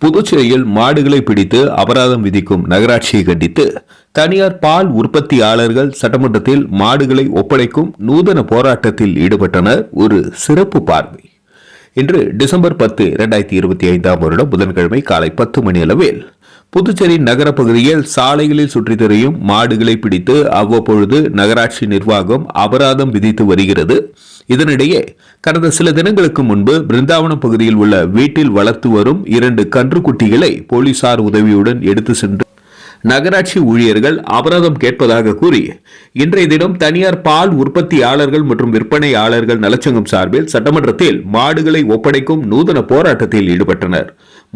புதுச்சேரியில் மாடுகளை பிடித்து அபராதம் விதிக்கும் நகராட்சியை கண்டித்து தனியார் பால் உற்பத்தியாளர்கள் சட்டமன்றத்தில் மாடுகளை ஒப்படைக்கும் நூதன போராட்டத்தில் ஈடுபட்டனர் ஒரு சிறப்பு பார்வை. இன்று டிசம்பர் பத்து இரண்டாயிரத்தி இருபத்தி ஐந்தாம் வருடம் புதன்கிழமை காலை பத்து மணி அளவில் புதுச்சேரி நகர பகுதியில் சாலைகளில் சுற்றித் திரியும் மாடுகளை பிடித்து அவ்வப்பொழுது நகராட்சி நிர்வாகம் அபராதம் விதித்து வருகிறது. இதனிடையே கடந்த சில தினங்களுக்கு முன்பு பிருந்தாவனம் பகுதியில் உள்ள வீட்டில் வளர்த்து வரும் இரண்டு கன்றுக்குட்டிகளை போலீசார் உதவியுடன் எடுத்து சென்று நகராட்சி ஊழியர்கள் அபராதம் கேட்பதாக கூறி இன்றைய தினம் தனியார் பால் உற்பத்தியாளர்கள் மற்றும் விற்பனையாளர்கள் நலச்சங்கம் சார்பில் சட்டமன்றத்தில் மாடுகளை ஒப்படைக்கும் நூதன போராட்டத்தில் ஈடுபட்டனர்.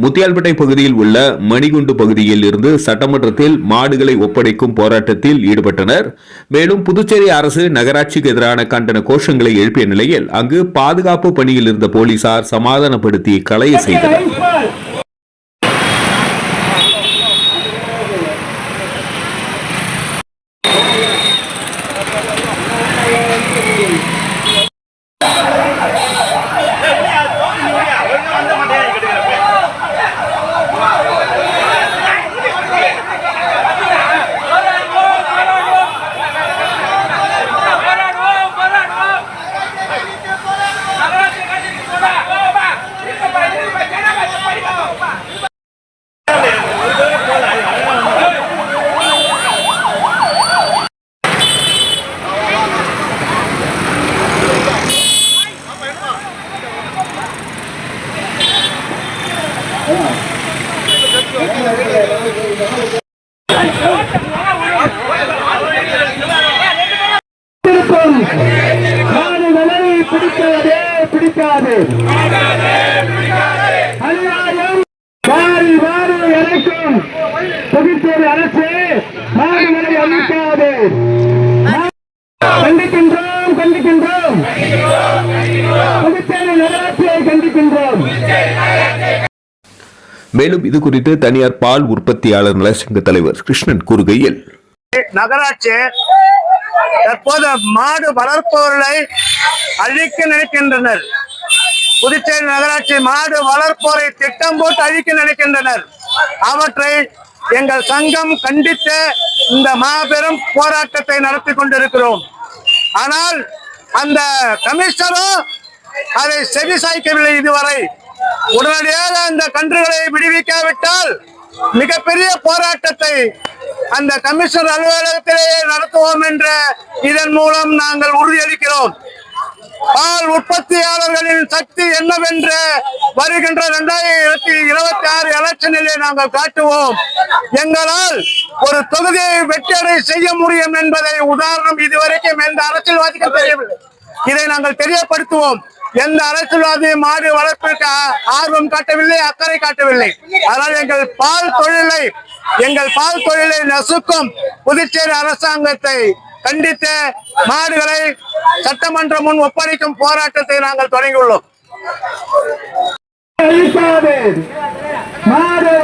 முத்தியால்பேட்டை பகுதியில் உள்ள மணிகுண்டு பகுதியில் இருந்து சட்டமன்றத்தில் மாடுகளை ஒப்படைக்கும் போராட்டத்தில் ஈடுபட்டனர். மேலும் புதுச்சேரி அரசு நகராட்சிக்கு எதிரான கண்டன கோஷங்களை எழுப்பிய நிலையில் அங்கு பாதுகாப்பு பணியில் இருந்த போலீசார் சமாதானப்படுத்தி களைய செய்தனர். பிடிக்காதே பிடிக்காது அநியாயம் வாரி வாரி இறைக்கும் புதுச்சேரி அரசு மாடுகளை அழிக்காது கண்டிக்கின்றோம் கண்டிக்கின்றோம் புதுச்சேரி நகராட்சியை கண்டிக்கின்றோம். மேலும் இது குறித்து தனியார் பால் உற்பத்தியாளர் நலச்சங்க தலைவர் கிருஷ்ணன் கூறுகையில் நகராட்சி தற்போது மாடு வளர்ப்பவர்களை அழிக்க நினைக்கின்றனர். புதுச்சேரி நகராட்சி மாடு வளர்ப்போரை திட்டம் போட்டு அழிக்க நினைக்கின்றனர். அவற்றை எங்கள் சங்கம் கண்டித்து இந்த மாபெரும் போராட்டத்தை நடத்தி கொண்டிருக்கிறோம். ஆனால் அந்த கமிஷனும் அதை செவி சாய்க்கவில்லை இதுவரை. உடனடியாக அந்த கன்றுகளை விடுவிக்காவிட்டால் மிகப்பெரிய போராட்டத்தை அந்த கமிஷனர் அலுவலகத்திலேயே நடத்துவோம் என்ற இதன் மூலம் நாங்கள் உறுதியளிக்கிறோம். பால் உற்பத்தியாளர்களின் சக்தி என்னவென்று வருகின்ற இரண்டாயிரத்தி இருபத்தி ஆறு எலெக்ஷனிலே நாங்கள் காட்டுவோம். எங்களால் ஒரு தொகுதியை வெற்றியடை செய்ய முடியும் என்பதை உதாரணம் இதுவரைக்கும் எந்த அரசியல்வாதிக்கும் தெரியவில்லை. இதை நாங்கள் தெரியப்படுத்துவோம். எந்த அரசியல்வாதி மாடு வளர்ப்பிற்கு ஆர்வம் காட்டவில்லை அக்கறை காட்டவில்லை. அதனால் எங்கள் பால் தொழிலை எங்கள் பால் தொழிலை நசுக்கும் புதுச்சேரி அரசாங்கத்தை கண்டித்து மாடுகளை சட்டமன்றம் முன் ஒப்படைக்கும் போராட்டத்தை நாங்கள் தொடங்கியுள்ளோம். மாடு